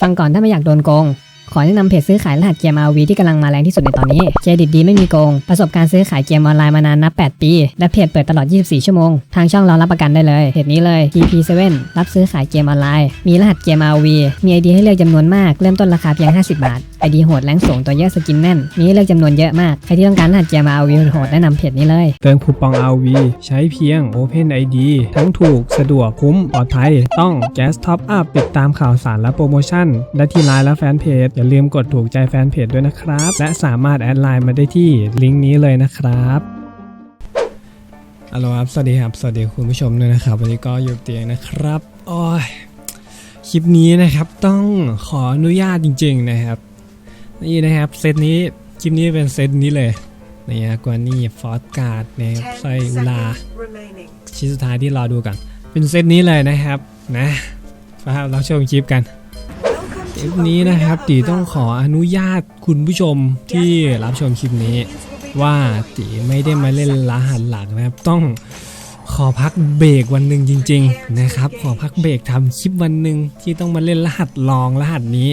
ฟังก่อนถ้าไม่อยากโดนโกง ขอแนะนำเพจซื้อขายรหัสเกม RV ที่กำลังมาแรงที่สุดในตอนนี้เครดิตดีไม่มีโกง ประสบการณ์ซื้อขายเกมออนไลน์มานานนับ 8 ปี และเพจเปิดตลอด 24 ชั่วโมง ทางช่องเรารับประกันได้เลย เพจนี้เลย TP7 รับซื้อขายเกมออนไลน์ มีรหัสเกม RV มีไอเดียให้เลือกจำนวนมาก เริ่มต้นราคาเพียง 50 บาท ID โหดแรงสูงตัวเยอะสกินแน่น มีให้เลือกจำนวนเยอะมาก ใครที่ต้องการรหัสเกม RV โหดแนะนำเพจนี้เลย เติมคูปอง RV ใช้เพียง Open ID ทั้งถูกสะดวกคุ้มปลอดภัย ต้อง Gas Top Up ติดตามข่าวสารและโปรโมชั่นและที่ไลน์และแฟนเพจ อย่าลืมกดถูกใจแฟนเพจด้วยนะครับ และสามารถแอดไลน์มาได้ที่ลิงก์นี้เลยนะครับฮัลโหลครับ สวัสดีครับ สวัสดีคุณผู้ชมด้วยนะครับ วันนี้ก็อยู่เตียงนะครับ โอ้ย คลิปนี้นะครับต้องขออนุญาตจริง ๆ นะครับ นี่นะครับเซตนี้คลิปนี้เป็นเซตนี้เลยนี่ฮะกวานี่ฟอสการ์ดนะครับไส้อุลา remaining. ชิ้นสุดท้ายที่รอดูกัน เป็นเซตนี้เลยนะครับนะนะครับเราชมคลิปกัน Welcome คลิปนี้นะครับตีต้องขออนุญาตคุณผู้ชมที่รับชมคลิปนี้ ว่าตีไม่ได้มาเล่นรหัสหลักนะครับต้องขอพักเบรกวันหนึ่งจริง ๆ นะครับ ขอพักเบรกทำคลิปวันหนึ่งที่ต้องมาเล่นรหัสลองรหัสนี้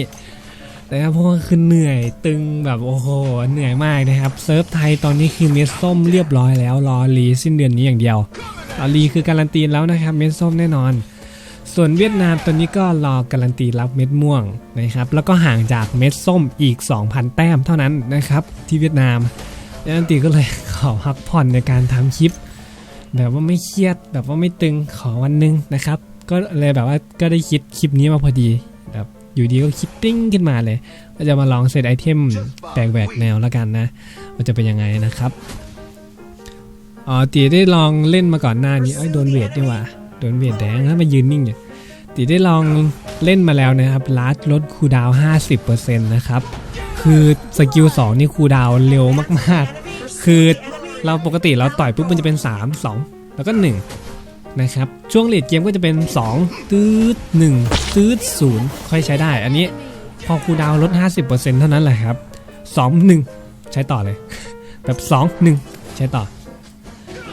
นะครับเพราะว่าคือเหนื่อยตึงแบบโอ้โหเหนื่อยมากนะครับเซิร์ฟไทยตอนนี้คือเม็ดส้มเรียบร้อยแล้วรอรีสิ้นเดือนนี้อย่างเดียวรอรีคือการันตีแล้วนะครับเม็ดส้มแน่นอน ส่วนเวียดนามตอนนี้ก็รอการันตีรับเม็ดม่วงนะครับแล้วก็ห่างจากเม็ดส้มอีก 2,000 แต้มเท่านั้นนะครับที่เวียดนามการันตีก็เลยขอพักผ่อนในการทำคลิป แบบว่าไม่เครียดแบบว่าไม่ตึงขอวันหนึงนะครับก็เลยแบบว่าก็ได้คิดคลิปนี้มาพอดี อยู่ดีก็คิดติ้งขึ้นมาเลยว่าจะมาลองเซตไอเทมแปลกแหวกแนวแล้วกันนะว่าจะเป็นยังไงนะครับอ๋อตีได้ลองเล่นมาก่อนหน้านี้เอ้โดนเวทดีว่าโดนเวียดแดงถ้ามายืนนิ่งเนี่ยตีได้ลองเล่นมาแล้วนะครับลาดลดคูดาวน์50%นะครับคือสกิล2นี่คูดาวเร็วมากๆ คือเราปกติเราต่อยปุ๊บมันจะเป็น 3 2 แล้วก็ 1 นะครับ ช่วงเลดเกมก็จะเป็น 2 ตืด1ตืด0 ค่อยใช้ได้ อันนี้พอคูลดาวน์ลด 50%เท่านั้นแหละครับ 2 1 ใช้ต่อเลย แบบ 2 1 ใช้ต่อ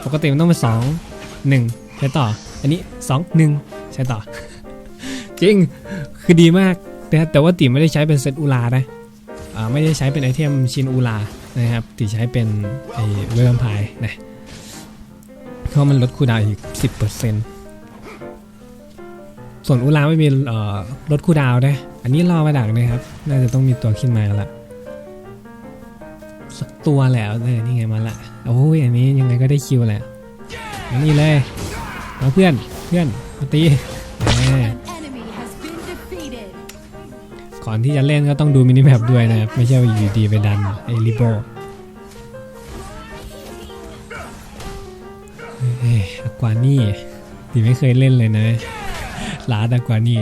ปกติมันต้องเป็น2 1 ใช้ต่อ อันนี้ 2 1 ใช้ต่อ จริง คือดีมาก แต่แต่ว่าติไม่ได้ใช้เป็นเซตอูลานะอ่าไม่ได้ใช้เป็นไอเทมชินอูลานะครับติใช้เป็นไอเวลมพายนะ เพราะมันลดคูดาวน์อีก 10%ส่วนอูลาไม่มีลดคูดาวนะอันนี้รอมาดักนะครับ น่าจะต้องมีตัวขึ้นมาแล้วล่ะสักตัวแล้วเลยนี่ไงมาละโอ้ยอันนี้ยังไงก็ได้คิวแหละอันนี้เลยเอาเพื่อนเพื่อนมาตีก่อนที่จะเล่นก็ต้องดูมินิแมปด้วยนะครับ ไม่ใช่ว่าอยู่ดีไปดันไอ้ริโบ กวานี่ที่ไม่เคยเล่นเลยนะลาดอากวานี่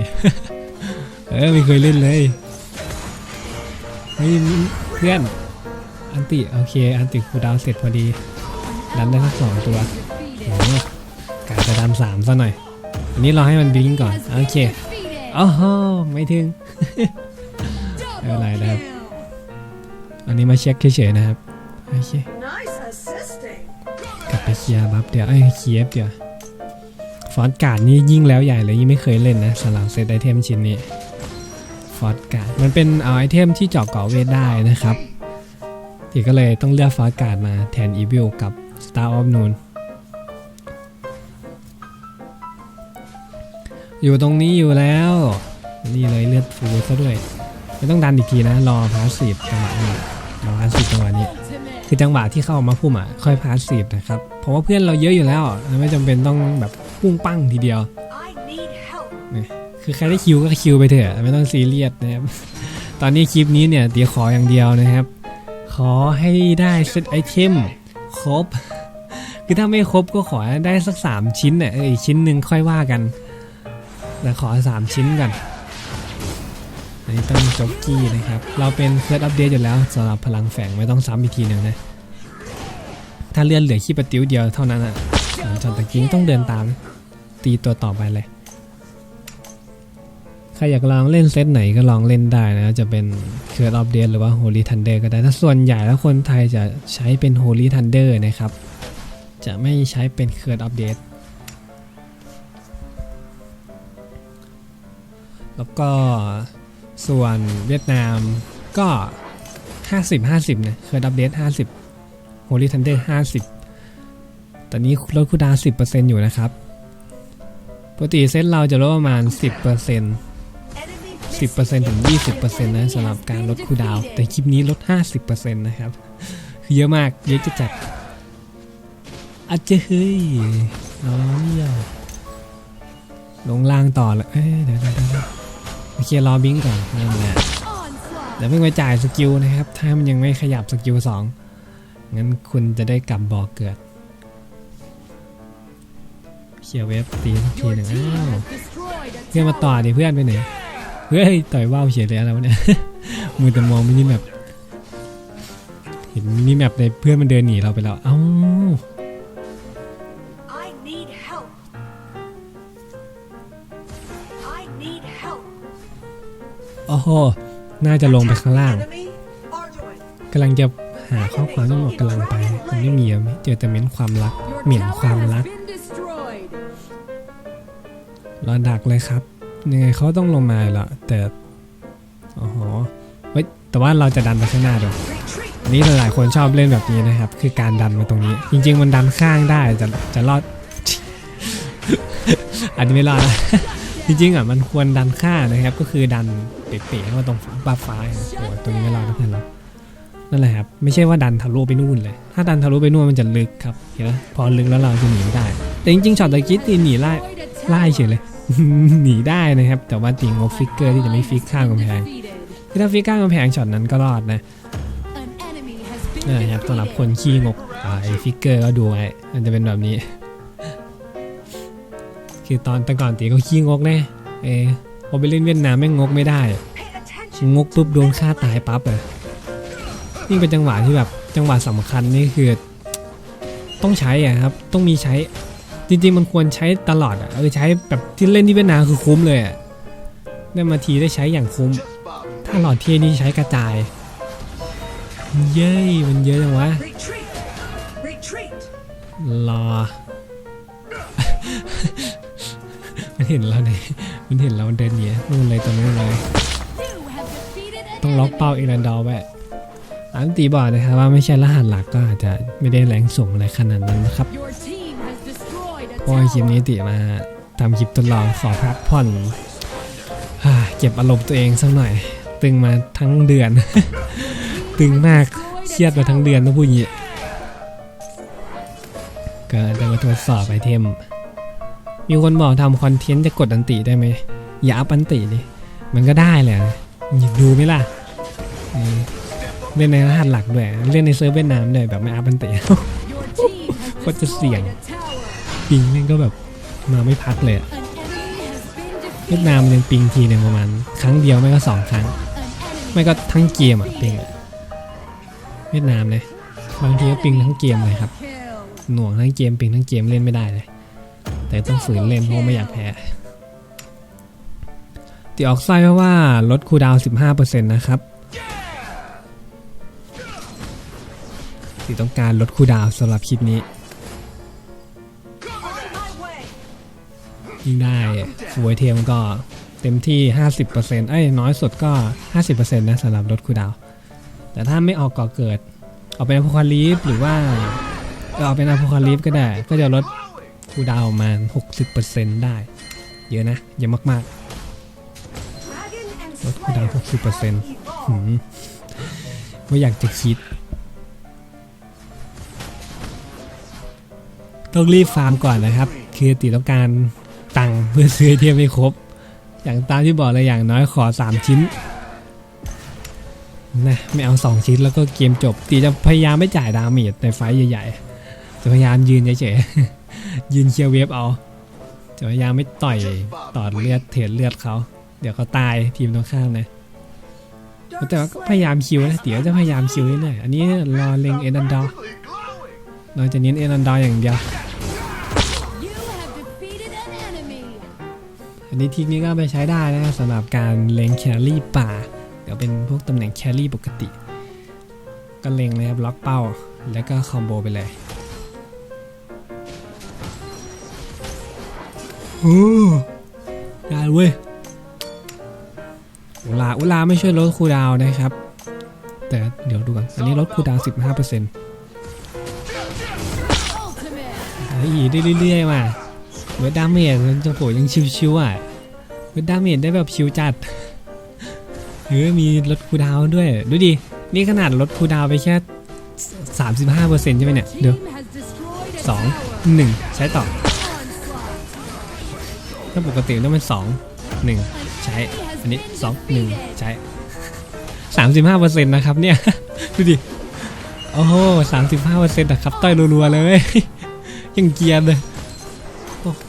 เออไม่เคยเล่นเลยเฮ้ยเพื่อนอันติโอเค อันติคูดาวเสร็จพอดี ดันได้ทั้งสองตัวโอ้โหกาจะดันสามซะหน่อยอันนี้เราให้มันบิงก่อน โอเคโอ้โหไม่ถึงไม่เป็นไรนะครับ อันนี้มาเช็คเฉยๆนะครับ โอเค Nice assisting. กลับไปเคลียร์บัฟเดี๋ยวไอ้ยเคลียร์เดี๋ยวฟอนต์การ์ดนี่ยิ่งแล้วใหญ่เลยยิ่งไม่เคยเล่นนะสำหรับเซตไอเทมชิ้นนี้ฟอนต์การ์ดมันเป็นเอาไอเทมที่เจาะเกาะเวทได้นะครับที่ก็เลยต้องเลือกฟอนต์การ์ดมาแทนอีวิลกับ Star of Noon อยู่ตรงนี้อยู่แล้ว นี่เลยเลือดฟูซะด้วย ไม่ต้องดันอีกทีนะ รอพาสซีฟจังหวะนี้รอพาสซีฟจังหวะนี้ Ultimate. คือจังหวะที่เข้ามาพุ่มอะค่อยพาสซีฟนะครับ เพราะว่าเพื่อนเราเยอะอยู่แล้ว ไม่จำเป็นต้องแบบปุ้งปั้งทีเดียว I need help. คือใครได้คิวก็คิวไปเถอะไม่ต้องซีเรียสนะครับ ตอนนี้คลิปนี้เนี่ยเดี๋ยวขออย่างเดียวนะครับ ขอให้ได้เซตไอเทมครบ คือถ้าไม่ครบก็ขอให้ได้สักสามชิ้นเนี่ยเอออีกชิ้นหนึ่งค่อยว่ากันแต่ขอสามชิ้นกันอัน นี้ต้องจ็อกกี้นะครับ เราเป็นเฟิร์สอัปเดตอยู่แล้วสำหรับพลังแฝงไม่ต้องซ้ำอีกทีหนึ่งนะ ถ้าเลื่อนเหลือขี้ประติ้วเดียวเท่านั้นอะหลังจากตะกี้ต้องเดินตาม ตีตัวต่อไปเลย ใครอยากลองเล่นเซตไหนก็ลองเล่นได้นะ จะเป็นเคิร์ดออฟเดหรือว่า Holy Thunder ก็ได้ ถ้าส่วนใหญ่แล้วคนไทยจะใช้เป็น Holy Thunder นะครับ จะไม่ใช้เป็นเคิร์ดออฟเดแล้วก็ ส่วนเวียดนามก็ 50 50นะเคยอัปเดต50 Holy Thunder 50 ตอนนี้ลดคูดาว10%อยู่นะครับ ปกติเซตเราจะลดประมาณ 10% 10%ถึง 20%นะสำหรับการลดคูดาว แต่คลิปนี้ลด 50%นะครับ คือเยอะมาก เยอะจะจัดอาจจะเฮ้ยน้องเนี่ยลงล่างต่อเลยเอ้ยเดี๋ยวเดี๋ยว โอเครอบิงก่อนนั่นแหละเดี๋ยวเพิ่งไปจ่ายสกิลนะครับ ถ้ามันยังไม่ขยับสกิลสองงั้นคุณจะได้กลับบอกเกิดเคลียร์เว็บตีสักทีหนึ่งอ้าวเพื่อนมาต่อดิเพื่อนไปไหนเฮ้ยต่อยว่าวเฉยเลยอะไรวเนี่ยมือแต่มองมินิแมปเห็นมินิแมปเลยเพื่อนมันเดินหนีเราไปแล้วเอ้า โอ้โห น่าจะลงไปข้างล่างกำลังจะหาข้อความที่บอกกำลังไปมันไม่มีเจอแต่เม้นความรัก เหมียนความรักรอดักเลยครับยังไงเขาต้องลงมาอยู่แล้วแต่โอ้โหเฮ้ยแต่ว่าเราจะดันไปข้างหน้าด้วยอันนี้หลายๆคนชอบเล่นแบบนี้นะครับ คือการดันมาตรงนี้ จริง ๆ มันดันข้างได้จะจะรอด อันนี้ไม่รอดนะ จริงๆอะมันควรดันข้านะครับ ก็คือดันเป๋ๆเข้ามาตรงบ้าฟ้าเนี่ยโอ้ตรงนี้ไม่รอดนะเพื่อนเรานั่นแหละครับไม่ใช่ว่าดันทะลุไปนู่นเลย ถ้าดันทะลุไปนู่นมันจะลึกครับเห็นไหมพอลึกแล้วเราจะหนีไม่ได้ แต่จริงๆช็อตตะกี้ตีหนีไล่ไล่เฉยเลย หนีได้นะครับ แต่ว่าตีงบฟิกเกอร์ที่จะไม่ฟิกข้างกำแพงคือถ้าฟิกข้างกำแพงช็อตนั้นก็รอดนะนะครับสำหรับคนขี้งกไอ้ฟิกเกอร์ก็ดูไว้มันจะเป็นแบบนี้ คือตอนแต่ก่อนตีก็ขี้งกแน่เออพอไปเล่นเวียดนามแม่งงกไม่ได้ งกปุ๊บโดนฆ่าตายปั๊บเลยนี่เป็นจังหวะที่แบบจังหวะสำคัญนี่คือ ต้องใช้อะครับ ต้องมีใช้ จริงๆมันควรใช้ตลอดอะเออใช้แบบที่เล่นที่เวียดนามคือคุ้มเลยอะได้มาทีได้ใช้อย่างคุ้ม ถ้าหลอดเทียนี่ใช้กระจาย เย้ยมันเยอะจังวะรอ มันเห็นเราเนี่ยมันเห็นเราเดินหนีนู่นเลยตรงนู้นเลย ต้องล็อกเป้าอีรันดอร์ไว้อันตีบอกนะครับว่าไม่ใช่รหัสหลักก็อาจจะไม่ได้แรงสูงอะไรขนาดนั้นนะครับเพราะคลิปนี้ติมาทำคลิปทดลองขอพักผ่อนอ่าเก็บอารมณ์ตัวเองสักหน่อย ตึงมาทั้งเดือน ตึงมากเครียดมาทั้งเดือนต้องพูดอย่างนี้ก็จะมาตรวจสอบไอเทม มีคนบอกทำคอนเทนต์จะกดอันติได้ไหมอย่าอัพอันติดิมันก็ได้แหละอยดูไหมล่ะเล่นในรหัสหลักด้วย เล่นในเซิร์ฟเวียดนามด้วยแบบไม่อัพอันติ Your team has โคตรจะเสี่ยงปิงแม่ก็แบบมาไม่พักเลยเวียดนามมันยังปิงทีหนึ่งประมาณครั้งเดียวไม่ก็สองครั้ง ไม่ก็ทั้งเกมอะปิงเวียดนามเลยบางทีก็ปิงทั้งเกมเลยครับ หน่วงทั้งเกมปิงทั้งเกมเล่นไม่ได้เลย แต่ต้องฝืนเล่นเพราะไม่อยากแพ้ตีออกไส้เพราะว่าลดคูดาวน์15%นะครับตีต้องการลดคูดาวสำหรับคลิปนี้ ยิ่งได้ฟูไอเทมก็เต็มที่ 50%เอ้ยน้อยสุดก็ 50%นะสำหรับลดคูดาว แต่ถ้าไม่ออกก่อเกิดออกเป็นอพคาลิฟหรือว่าเออออกเป็นอพคาลิฟก็ได้ก็จะลด คูดาวน์ประมา 60%ได้ เยอะนะ เยอะมาก Dragon and ลดคูดาว 60%หืมไม่อยากจะคิด ต้องรีบฟาร์มก่อนนะครับ คือติต้องการตังค์เพื่อซื้อเทียมให้ครบ อย่างตามที่บอกเลยอย่างน้อยขอ 3 ชิ้นนะไม่เอา 2 ชิ้นแล้วก็เกมจบตีจะพยายามไม่จ่ายดาเมจในไฟใหญ่ๆ จะพยายามยืนเฉยๆ ยืนเคลียร์เวฟเอาจะพยายามไม่ต่อยต่อเลือดเทรดเลือดเขา เดี๋ยวเขาตายทีมตรงข้ามนะแต่ว่าก็พยายามคิวนะเดี๋ยวจะพยายามคิวเรื่อยๆอันนี้รอเล็งเอนันดอร์เราจะเน้นเอนันดอร์อย่างเดียว อันนี้ทีนี้ก็ไปใช้ได้นะสำหรับการเล็งแครี่ป่า เดี๋ยวเป็นพวกตำแหน่งแครี่ปกติ ก็เล็งเลยครับล็อกเป้าแล้วก็คอมโบไปเลย ได้เว้ยอุลาอุลาไม่ช่วยลดคูดาวนะครับ แต่เดี๋ยวดูก่อนอันนี้ลดคูดาวน์15% Ultimate. เฮ้ยได้เรื่อยๆมาเวทดาเมจมันจะโผยังชิวๆอะเวทดาเมจได้แบบชิวจัดเฮ้ยมีลดคูดาวด้วย ดูดิ นี่ขนาดลดคูดาวไปแค่35%ใช่ไหมเนี่ย เดี๋ยว Team has destroyed a สองหนึ่งใช้ต่อ ถ้าปกติต้องเป็นสองหนึ่งใช้ อันนี้สองหนึ่งใช้สามสิบห้าเปอร์เซ็นต์นะครับเนี่ย ดูดิ โอ้โหสามสิบห้าเปอร์เซ็นต์นะครับ ต้อยรัวๆเลย ยังเกียร์เลย โอ้โห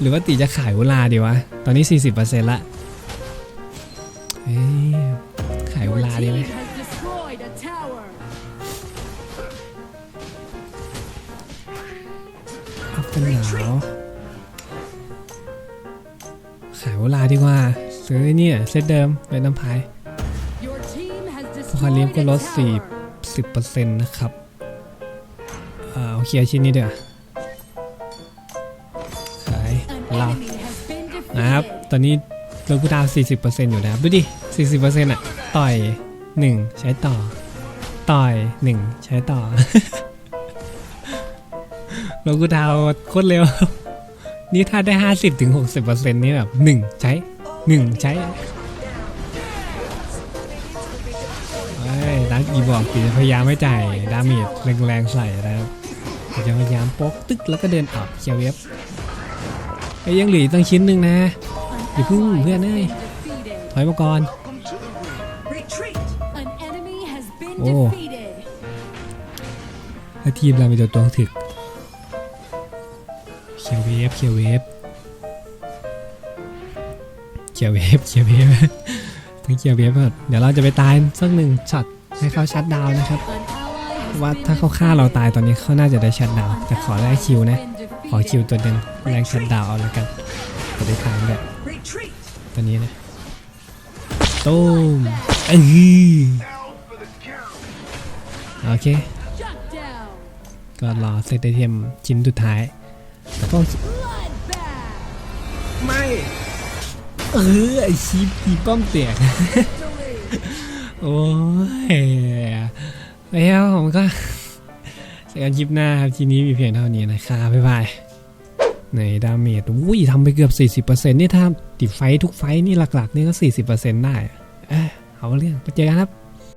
หรือว่าตีจะขายเวลาดีวะ ตอนนี้สี่สิบเปอร์เซ็นต์ละขายเวลาดีไหมอัพเป็นหนาว เวลาดีกว่า ซื้อเนี่ยเซตเดิมเป็นน้ำพาย Your team has พอคาลิฟก็ลดสี่ tower. สิบเปอร์เซ็นต์นะครับอ่าเอาเคลียร์ชิ้นนี้เดี๋ยวขาย An เรานะครับ ตอนนี้เรากูดาวสี่สิบเปอร์เซ็นต์อยู่นะครับ ดูดิสี่สิบเปอร์เซ็นต์อะต่อยหนึ่งใช้ต่อ ต่อยหนึ่งใช้ต่อเรากูดาวโคตรเร็ว นี่ถ้าได้ห้าสิบถึงหกสิบเปอร์เซ็นต์นี่แบบหนึ่งใช้หนึ่งใช้เอ้ยดักอีบอกตีพยายามไม่จ่ายดาเมจแรงๆใส่นะครับจะพยายามโป๊กตึกแล้วก็เดินออกเคลียร์เว็บไอ้ยยังเหลืออกตั้งชิ้นหนึ่งนะ An อย่าเพิ่ง ally เพื่อน has เอ้ย been defeated. ถอยมาก่อน Retreat. An enemy has been Oh. defeated. ถ้าทีมเรามีตัวตัวถึกเคลียร์เว ฟเคลียร์เวฟเคลียร์เวฟเคลียร์เวฟต้งเคลียร์เวฟเดี๋ยวเราจะไปตายสักหนึ่งช็อตให้เขาชัดดาวนะครับว่าถ้าเขาฆ่าเราตายตอนนี้เขาน่าจะได้ชัดดาวแต่ขอได้ ally คิวนะ ขอคิวตัวหนึ่งแรงชัดดาวเอาแล้วกันจะได้ทางแบบตัวนี้นะตูมเอ้ยโอเค ก็รอเซตไอเทมชิ้นสุดท้าย แต่ต้อง Bloodbath. ไม่เออไอชีพตีป้อมเตียกโอ้ยแล้วผมก็เจอกันคลิปหน้าครับทีนี้มีเพียงเท่านี้นะครับบ๊ายบายในดาเมจอุ้ยทำไปเกือบ 40%นี่ถ้าติดไฟท์ทุกไฟท์นี่หลักๆนี่ก็ 40%ได้เอยเอาเรื่องไปเจอกันครับ